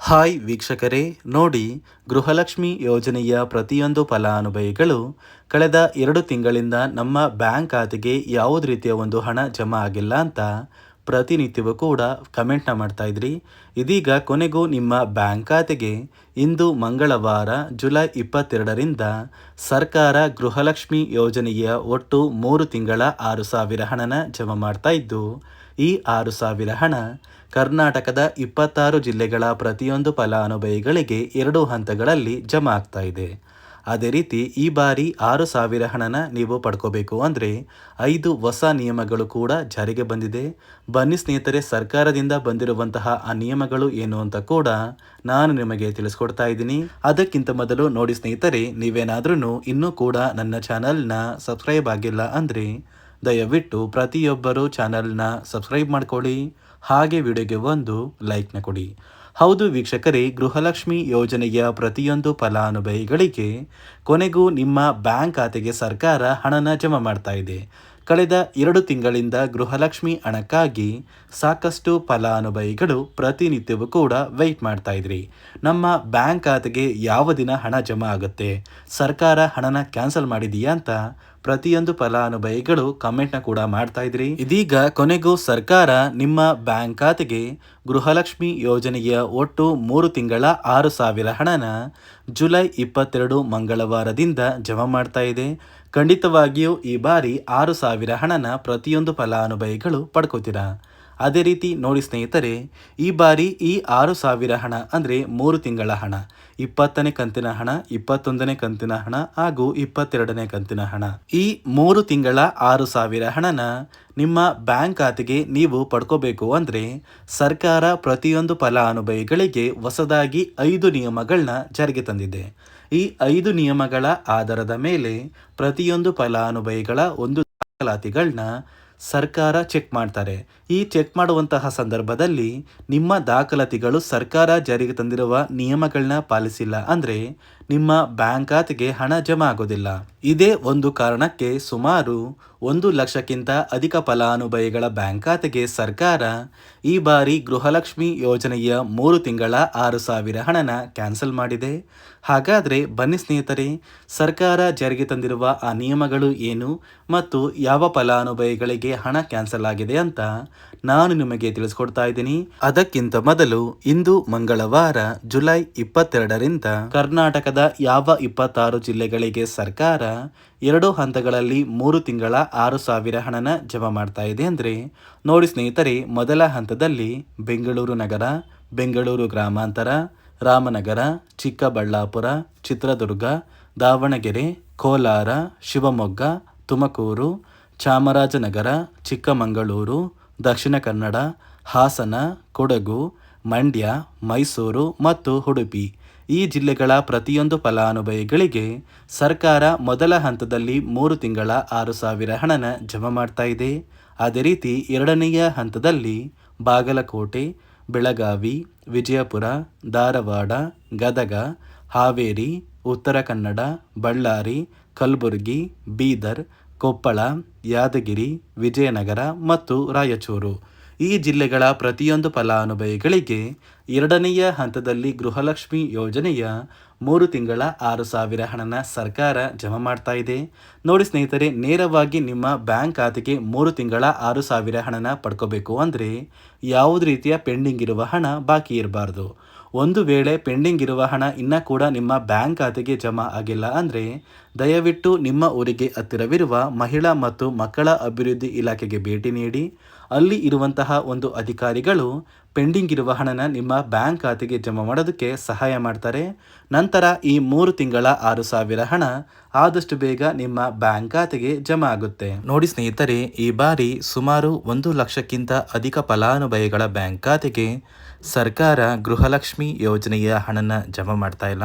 Hi ವೀಕ್ಷಕರೇ, ನೋಡಿ ಗೃಹಲಕ್ಷ್ಮಿ ಯೋಜನೆಯ ಪ್ರತಿಯೊಂದು ಫಲಾನುಭವಿಗಳು ಕಳೆದ ಎರಡು ತಿಂಗಳಿಂದ ನಮ್ಮ ಬ್ಯಾಂಕ್ ಖಾತೆಗೆ ಯಾವುದೇ ರೀತಿಯ ಒಂದು ಹಣ ಜಮಾ ಆಗಿಲ್ಲ ಅಂತ ಪ್ರತಿನಿತ್ಯವೂ ಕೂಡ ಕಮೆಂಟ್ನ ಮಾಡ್ತಾ ಇದ್ರಿ. ಇದೀಗ ಕೊನೆಗೂ ನಿಮ್ಮ ಬ್ಯಾಂಕ್ ಖಾತೆಗೆ ಇಂದು ಮಂಗಳವಾರ, ಜುಲೈ ಇಪ್ಪತ್ತೆರಡರಿಂದ ಸರ್ಕಾರ ಗೃಹಲಕ್ಷ್ಮಿ ಯೋಜನೆಯ ಒಟ್ಟು ಮೂರು ತಿಂಗಳ ಆರು ಸಾವಿರ ಹಣನ ಜಮಾ ಮಾಡ್ತಾ ಇದ್ದು, ಈ ಆರು ಸಾವಿರ ಹಣ ಕರ್ನಾಟಕದ ಇಪ್ಪತ್ತಾರು ಜಿಲ್ಲೆಗಳ ಪ್ರತಿಯೊಂದು ಫಲಾನುಭವಿಗಳಿಗೆ ಎರಡು ಹಂತಗಳಲ್ಲಿ ಜಮಾ ಆಗ್ತಾ ಇದೆ. ಅದೇ ರೀತಿ ಈ ಬಾರಿ ಆರು ಸಾವಿರ ಹಣನ ನೀವು ಪಡ್ಕೋಬೇಕು ಅಂದರೆ ಐದು ಹೊಸ ನಿಯಮಗಳು ಕೂಡ ಜಾರಿಗೆ ಬಂದಿದೆ. ಬನ್ನಿ ಸ್ನೇಹಿತರೆ, ಸರ್ಕಾರದಿಂದ ಬಂದಿರುವಂತಹ ಆ ನಿಯಮಗಳು ಏನು ಅಂತ ಕೂಡ ನಾನು ನಿಮಗೆ ತಿಳಿಸ್ಕೊಡ್ತಾ ಇದ್ದೀನಿ. ಅದಕ್ಕಿಂತ ಮೊದಲು ನೋಡಿ ಸ್ನೇಹಿತರೆ ನೀವೇನಾದ್ರೂ ಇನ್ನೂ ಕೂಡ ನನ್ನ ಚಾನಲ್ನ ಸಬ್ಸ್ಕ್ರೈಬ್ ಆಗಿಲ್ಲ ಅಂದರೆ ದಯವಿಟ್ಟು ಪ್ರತಿಯೊಬ್ಬರು ಚಾನಲ್ನ ಸಬ್ಸ್ಕ್ರೈಬ್ ಮಾಡ್ಕೊಳ್ಳಿ. ಹಾಗೆ ವಿಡಿಯೋಗೆ ಒಂದು ಲೈಕ್ನ ಕೊಡಿ. ಹೌದು ವೀಕ್ಷಕರೇ, ಗೃಹಲಕ್ಷ್ಮಿ ಯೋಜನೆಯ ಪ್ರತಿಯೊಂದು ಫಲಾನುಭವಿಗಳಿಗೆ ಕೊನೆಗೂ ನಿಮ್ಮ ಬ್ಯಾಂಕ್ ಖಾತೆಗೆ ಸರ್ಕಾರ ಹಣನ ಜಮಾ ಮಾಡ್ತಾ ಇದೆ. ಕಳೆದ ಎರಡು ತಿಂಗಳಿಂದ ಗೃಹಲಕ್ಷ್ಮಿ ಹಣಕ್ಕಾಗಿ ಸಾಕಷ್ಟು ಫಲಾನುಭವಿಗಳು ಪ್ರತಿನಿತ್ಯವೂ ಕೂಡ ವೆಯ್ಟ್ ಮಾಡ್ತಾ ಇದ್ರಿ. ನಮ್ಮ ಬ್ಯಾಂಕ್ ಖಾತೆಗೆ ಯಾವ ದಿನ ಹಣ ಜಮಾ ಆಗುತ್ತೆ? ಸರ್ಕಾರ ಹಣನ ಕ್ಯಾನ್ಸಲ್ ಮಾಡಿದೆಯಾ ಅಂತ ಪ್ರತಿಯೊಂದು ಫಲಾನುಭವಿಗಳು ಕಮೆಂಟ್ನ ಕೂಡ ಮಾಡ್ತಾ ಇದ್ರಿ. ಇದೀಗ ಕೊನೆಗೂ ಸರ್ಕಾರ ನಿಮ್ಮ ಬ್ಯಾಂಕ್ ಖಾತೆಗೆ ಗೃಹಲಕ್ಷ್ಮಿ ಯೋಜನೆಯ ಒಟ್ಟು ಮೂರು ತಿಂಗಳ ಆರು ಸಾವಿರ ಹಣನ ಜುಲೈ ಇಪ್ಪತ್ತೆರಡು ಮಂಗಳವಾರದಿಂದ ಜಮಾ ಮಾಡ್ತಾ ಇದೆ. ಖಂಡಿತವಾಗಿಯೂ ಈ ಬಾರಿ ಆರು ಸಾವಿರ ಹಣನ ಪ್ರತಿಯೊಂದು ಫಲಾನುಭವಿಗಳು ಪಡ್ಕೋತೀರಾ? ಅದೇ ರೀತಿ ನೋಡಿ ಸ್ನೇಹಿತರೆ, ಈ ಬಾರಿ ಈ ಆರು ಸಾವಿರ ಹಣ ಅಂದರೆ ಮೂರು ತಿಂಗಳ ಹಣ, ಇಪ್ಪತ್ತನೇ ಕಂತಿನ ಹಣ, ಇಪ್ಪತ್ತೊಂದನೇ ಕಂತಿನ ಹಣ ಹಾಗೂ ಇಪ್ಪತ್ತೆರಡನೇ ಕಂತಿನ ಹಣ. ಈ ಮೂರು ತಿಂಗಳ ಆರು ಸಾವಿರ ಹಣನ ನಿಮ್ಮ ಬ್ಯಾಂಕ್ ಖಾತೆಗೆ ನೀವು ಪಡ್ಕೋಬೇಕು ಅಂದರೆ ಸರ್ಕಾರ ಪ್ರತಿಯೊಂದು ಫಲಾನುಭವಿಗಳಿಗೆ ಹೊಸದಾಗಿ ಐದು ನಿಯಮಗಳನ್ನ ಜಾರಿಗೆ ತಂದಿದೆ. ಈ ಐದು ನಿಯಮಗಳ ಆಧಾರದ ಮೇಲೆ ಪ್ರತಿಯೊಂದು ಫಲಾನುಭವಿಗಳ ಒಂದು ದಾಖಲಾತಿಗಳನ್ನ ಸರ್ಕಾರ ಚೆಕ್ ಮಾಡ್ತಾರೆ. ಈ ಚೆಕ್ ಮಾಡುವಂತಹ ಸಂದರ್ಭದಲ್ಲಿ ನಿಮ್ಮ ದಾಖಲಾತಿಗಳು ಸರ್ಕಾರ ಜಾರಿಗೆ ತಂದಿರುವ ನಿಯಮಗಳನ್ನ ಪಾಲಿಸಿಲ್ಲ. ಅಂದರೆ ನಿಮ್ಮ ಬ್ಯಾಂಕ್ ಖಾತೆಗೆ ಹಣ ಜಮಾ ಆಗೋದಿಲ್ಲ. ಇದೇ ಒಂದು ಕಾರಣಕ್ಕೆ ಸುಮಾರು ಒಂದು ಲಕ್ಷಕ್ಕಿಂತ ಅಧಿಕ ಫಲಾನುಭವಿಗಳ ಬ್ಯಾಂಕ್ ಖಾತೆಗೆ ಸರ್ಕಾರ ಈ ಬಾರಿ ಗೃಹಲಕ್ಷ್ಮಿ ಯೋಜನೆಯ ಮೂರು ತಿಂಗಳ ಆರು ಸಾವಿರ ಹಣನ ಕ್ಯಾನ್ಸಲ್ ಮಾಡಿದೆ. ಹಾಗಾದರೆ ಬನ್ನಿ ಸ್ನೇಹಿತರೆ, ಸರ್ಕಾರ ಜಾರಿಗೆ ತಂದಿರುವ ಆ ನಿಯಮಗಳು ಏನು ಮತ್ತು ಯಾವ ಫಲಾನುಭವಿಗಳಿಗೆ ಹಣ ಕ್ಯಾನ್ಸಲ್ ಆಗಿದೆ ಅಂತ ನಾನು ನಿಮಗೆ ತಿಳಿಸ್ಕೊಡ್ತಾ ಇದ್ದೀನಿ. ಅದಕ್ಕಿಂತ ಮೊದಲು ಇಂದು ಮಂಗಳವಾರ ಜುಲೈ ಇಪ್ಪತ್ತೆರಡರಿಂದ ಕರ್ನಾಟಕದ ಯಾವ ಇಪ್ಪತ್ತಾರು ಜಿಲ್ಲೆಗಳಿಗೆ ಸರ್ಕಾರ ಎರಡು ಹಂತಗಳಲ್ಲಿ ಮೂರು ತಿಂಗಳ ಆರು ಸಾವಿರ ಹಣನ ಜಮಾ ಮಾಡ್ತಾ ಇದೆ ಅಂದರೆ, ನೋಡಿ ಸ್ನೇಹಿತರೆ, ಮೊದಲ ಹಂತದಲ್ಲಿ ಬೆಂಗಳೂರು ನಗರ, ಬೆಂಗಳೂರು ಗ್ರಾಮಾಂತರ, ರಾಮನಗರ, ಚಿಕ್ಕಬಳ್ಳಾಪುರ, ಚಿತ್ರದುರ್ಗ, ದಾವಣಗೆರೆ, ಕೋಲಾರ, ಶಿವಮೊಗ್ಗ, ತುಮಕೂರು, ಚಾಮರಾಜನಗರ, ಚಿಕ್ಕಮಗಳೂರು, ದಕ್ಷಿಣ ಕನ್ನಡ, ಹಾಸನ, ಕೊಡಗು, ಮಂಡ್ಯ, ಮೈಸೂರು ಮತ್ತು ಉಡುಪಿ. ಈ ಜಿಲ್ಲೆಗಳ ಪ್ರತಿಯೊಂದು ಫಲಾನುಭವಿಗಳಿಗೆ ಸರ್ಕಾರ ಮೊದಲ ಹಂತದಲ್ಲಿ ಮೂರು ತಿಂಗಳ ಆರು ಸಾವಿರ ಹಣನ ಜಮಾ ಮಾಡ್ತಾ ಇದೆ. ಅದೇ ರೀತಿ ಎರಡನೆಯ ಹಂತದಲ್ಲಿ ಬಾಗಲಕೋಟೆ, ಬೆಳಗಾವಿ, ವಿಜಯಪುರ, ಧಾರವಾಡ, ಗದಗ, ಹಾವೇರಿ, ಉತ್ತರ ಕನ್ನಡ, ಬಳ್ಳಾರಿ, ಕಲಬುರಗಿ, ಬೀದರ್, ಕೊಪ್ಪಳ, ಯಾದಗಿರಿ, ವಿಜಯನಗರ ಮತ್ತು ರಾಯಚೂರು. ಈ ಜಿಲ್ಲೆಗಳ ಪ್ರತಿಯೊಂದು ಫಲಾನುಭವಿಗಳಿಗೆ ಎರಡನೆಯ ಹಂತದಲ್ಲಿ ಗೃಹಲಕ್ಷ್ಮಿ ಯೋಜನೆಯ ಮೂರು ತಿಂಗಳ ಆರು ಸಾವಿರ ಹಣನ ಸರ್ಕಾರ ಜಮಾ ಮಾಡ್ತಾ ಇದೆ. ನೋಡಿ ಸ್ನೇಹಿತರೆ, ನೇರವಾಗಿ ನಿಮ್ಮ ಬ್ಯಾಂಕ್ ಖಾತೆಗೆ ಮೂರು ತಿಂಗಳ ಆರು ಸಾವಿರ ಹಣನ ಪಡ್ಕೋಬೇಕು ಅಂದರೆ ಯಾವುದೇ ರೀತಿಯ ಪೆಂಡಿಂಗ್ ಇರುವ ಹಣ ಬಾಕಿ ಇರಬಾರ್ದು. ಒಂದು ವೇಳೆ ಪೆಂಡಿಂಗ್ ಇರುವ ಹಣ ಇನ್ನೂ ಕೂಡ ನಿಮ್ಮ ಬ್ಯಾಂಕ್ ಖಾತೆಗೆ ಜಮಾ ಆಗಿಲ್ಲ ಅಂದರೆ ದಯವಿಟ್ಟು ನಿಮ್ಮ ಊರಿಗೆ ಹತ್ತಿರವಿರುವ ಮಹಿಳಾ ಮತ್ತು ಮಕ್ಕಳ ಅಭಿವೃದ್ಧಿ ಇಲಾಖೆಗೆ ಭೇಟಿ ನೀಡಿ. ಅಲ್ಲಿ ಇರುವಂತಹ ಒಂದು ಅಧಿಕಾರಿಗಳು ಪೆಂಡಿಂಗ್ ಇರುವ ಹಣನ ನಿಮ್ಮ ಬ್ಯಾಂಕ್ ಖಾತೆಗೆ ಜಮಾ ಮಾಡೋದಕ್ಕೆ ಸಹಾಯ ಮಾಡ್ತಾರೆ. ನಂತರ ಈ ಮೂರು ತಿಂಗಳ ಆರು ಸಾವಿರ ಹಣ ಆದಷ್ಟು ಬೇಗ ನಿಮ್ಮ ಬ್ಯಾಂಕ್ ಖಾತೆಗೆ ಜಮಾ ಆಗುತ್ತೆ. ನೋಡಿ ಸ್ನೇಹಿತರೆ, ಈ ಬಾರಿ ಸುಮಾರು ಒಂದು ಲಕ್ಷಕ್ಕಿಂತ ಅಧಿಕ ಫಲಾನುಭವಿಗಳ ಬ್ಯಾಂಕ್ ಖಾತೆಗೆ ಸರ್ಕಾರ ಗೃಹಲಕ್ಷ್ಮಿ ಯೋಜನೆಯ ಹಣನ ಜಮಾ ಮಾಡ್ತಾ ಇಲ್ಲ.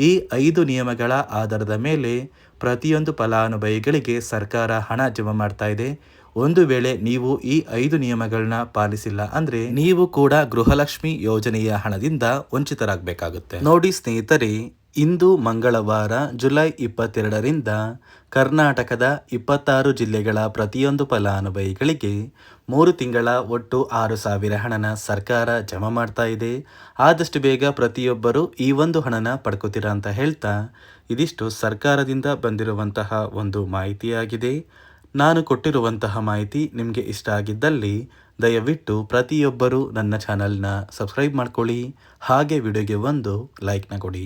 ಈ ಐದು ನಿಯಮಗಳ ಆಧಾರದ ಮೇಲೆ ಪ್ರತಿಯೊಂದು ಫಲಾನುಭವಿಗಳಿಗೆ ಸರ್ಕಾರ ಹಣ ಜಮಾ ಮಾಡ್ತಾ ಇದೆ. ಒಂದು ವೇಳೆ ನೀವು ಈ ಐದು ನಿಯಮಗಳನ್ನ ಪಾಲಿಸಿಲ್ಲ ಅಂದ್ರೆ ನೀವು ಕೂಡ ಗೃಹಲಕ್ಷ್ಮಿ ಯೋಜನೆಯ ಹಣದಿಂದ ವಂಚಿತರಾಗಬೇಕಾಗುತ್ತೆ. ನೋಡಿ ಸ್ನೇಹಿತರೆ ಇಂದು ಮಂಗಳವಾರ, ಜುಲೈ ಇಪ್ಪತ್ತೆರಡರಿಂದ ಕರ್ನಾಟಕದ ಇಪ್ಪತ್ತಾರು ಜಿಲ್ಲೆಗಳ ಪ್ರತಿಯೊಂದು ಫಲಾನುಭವಿಗಳಿಗೆ ಮೂರು ತಿಂಗಳ ಒಟ್ಟು ಆರು ಸಾವಿರ ಹಣನ ಸರ್ಕಾರ ಜಮಾ ಮಾಡ್ತಾ ಇದೆ. ಆದಷ್ಟು ಬೇಗ ಪ್ರತಿಯೊಬ್ಬರು ಈ ಒಂದು ಹಣನ ಪಡ್ಕೋತೀರಾ ಅಂತ ಹೇಳ್ತಾ ಇದಿಷ್ಟು ಸರ್ಕಾರದಿಂದ ಬಂದಿರುವಂತಹ ಒಂದು ಮಾಹಿತಿಯಾಗಿದೆ. ನಾನು ಕೊಟ್ಟಿರುವಂತಹ ಮಾಹಿತಿ ನಿಮಗೆ ಇಷ್ಟ ಆಗಿದ್ದಲ್ಲಿ ದಯವಿಟ್ಟು ಪ್ರತಿಯೊಬ್ಬರೂ ನನ್ನ ಚಾನಲ್ನ ಸಬ್ಸ್ಕ್ರೈಬ್ ಮಾಡ್ಕೊಳ್ಳಿ. ಹಾಗೆ ವಿಡಿಯೋಗೆ ಒಂದು ಲೈಕ್ನ ಕೊಡಿ.